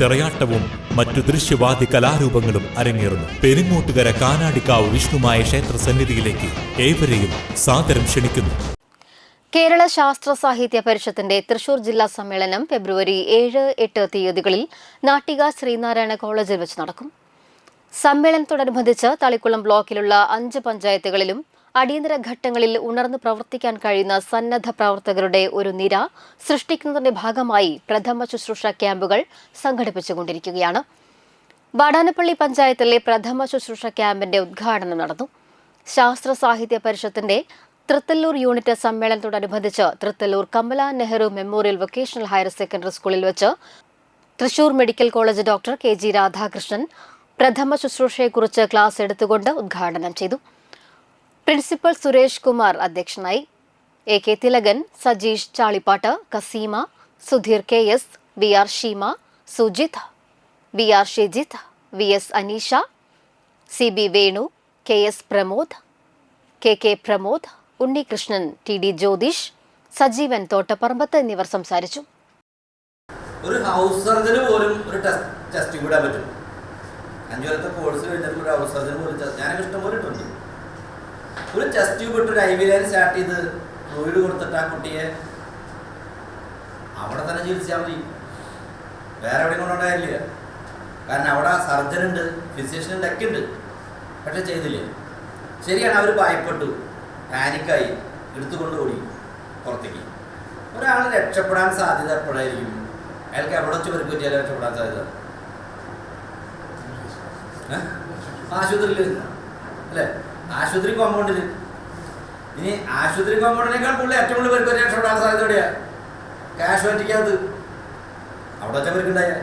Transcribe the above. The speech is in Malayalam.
തിറയാട്ടവും മറ്റു ദൃശ്യവാദി കലാരൂപങ്ങളും അരങ്ങേറുന്നു. പെരിങ്ങോട്ടുകര കാനാടിക്കാവ് വിഷ്ണുമായ ക്ഷേത്ര സന്നിധിയിലേക്ക് ഏവരെയും സാദരം ക്ഷണിക്കുന്നു. കേരള ശാസ്ത്ര സാഹിത്യ പരിഷത്തിന്റെ തൃശൂർ ജില്ലാ സമ്മേളനം ഫെബ്രുവരി ഏഴ് എട്ട് തീയതികളിൽ നാട്ടിക ശ്രീനാരായണ കോളേജിൽ വെച്ച് നടക്കും. സമ്മേളനത്തോടനുബന്ധിച്ച് തളിക്കുളം ബ്ലോക്കിലുള്ള അഞ്ച് പഞ്ചായത്തുകളിലും അടിയന്തര ഘട്ടങ്ങളിൽ ഉണർന്നു പ്രവർത്തിക്കാൻ കഴിയുന്ന സന്നദ്ധ പ്രവർത്തകരുടെ ഒരു നിര സൃഷ്ടിക്കുന്നതിന്റെ ഭാഗമായി പ്രഥമ ശുശ്രൂഷ ക്യാമ്പുകൾ സംഘടിപ്പിച്ചുകൊണ്ടിരിക്കുകയാണ്. വാടാനപ്പള്ളി പഞ്ചായത്തിലെ പ്രഥമ ശുശ്രൂഷ ക്യാമ്പിന്റെ ഉദ്ഘാടനം നടന്നു. ശാസ്ത്ര സാഹിത്യ പരിഷത്തിന്റെ Thrithallur unit സമ്മേളനത്തോടനുബന്ധിച്ച് Thrithallur Kamala Nehru memorial vocational higher secondary സ്കൂളിൽ വെച്ച് Thrissur medical college doctor K G Radhakrishnan പ്രഥമ ശുശ്രൂഷയെക്കുറിച്ച് ക്ലാസ് എടുത്തുകൊണ്ട് ഉദ്ഘാടനം ചെയ്തു. പ്രിൻസിപ്പൽ സുരേഷ് കുമാർ അധ്യക്ഷനായി A K Thilakan Sajeesh Chalippattu Kaseema Sudheer K S V R Sheema Sujith V R Shijith V S Aneesha C B Venu K S Pramod K K Pramod Unnikrishnan T D Jyothish Sajeevan Thottapparambath എന്നിവർ സംസാരിച്ചു. ഒരു ഹൗസ് സർജന് പോലും ഒരു ടെസ്റ്റ് ടെസ്റ്റ് വിടാൻ പറ്റും. അഞ്ചു കൊല്ലത്തെ കോഴ്സ് കഴിഞ്ഞിട്ട് ഒരു ഹൗസ് സർജന് പോലും ഞാനൊക്കെ ഇഷ്ടം പോലെ ഇട്ടുണ്ട് ഒരു ടെസ്റ്റ് ട്യൂബ് ഇട്ട് ഒരു ഐ വി ലൈൻ സ്റ്റാർട്ട് ചെയ്ത് ഫ്ലൂയിഡ് കൊടുത്തിട്ട് ആ കുട്ടിയെ അവിടെ തന്നെ ചികിത്സിച്ചാൽ മതി. വേറെ എവിടെയും കൊണ്ടുണ്ടായില്ല കാരണം അവിടെ സർജൻ ഉണ്ട് ഫിസിഷ്യൻ ഉണ്ട് ഒക്കെ ഉണ്ട്. പക്ഷെ ചെയ്തില്ല. ശരിയാണ് അവർ ഭയപ്പെട്ടു. പാനിക്കായി എടുത്തുകൊണ്ട് ഓടി പുറത്തേക്ക്. ഒരാൾ രക്ഷപ്പെടാൻ സാധ്യത എപ്പോഴായിരിക്കും? അയാൾക്ക് എവിടെ വെച്ച് പരിക്ക് പറ്റിയാലും രക്ഷപ്പെടാൻ സാധ്യത? ആശുപത്രിയിൽ അല്ലേ? ആശുപത്രി കോമ്പൗണ്ടിൽ ഇനി ആശുപത്രി കോമ്പൗണ്ടിനേക്കാൾ പുള്ളി ഏറ്റവും കൂടുതൽ പേർക്ക് രക്ഷപ്പെടാൻ സാധ്യത ക്യാഷ് കാഷ്വാലിറ്റിക്കകത്ത് അവിടെ വെച്ചവർക്കുണ്ടായാൽ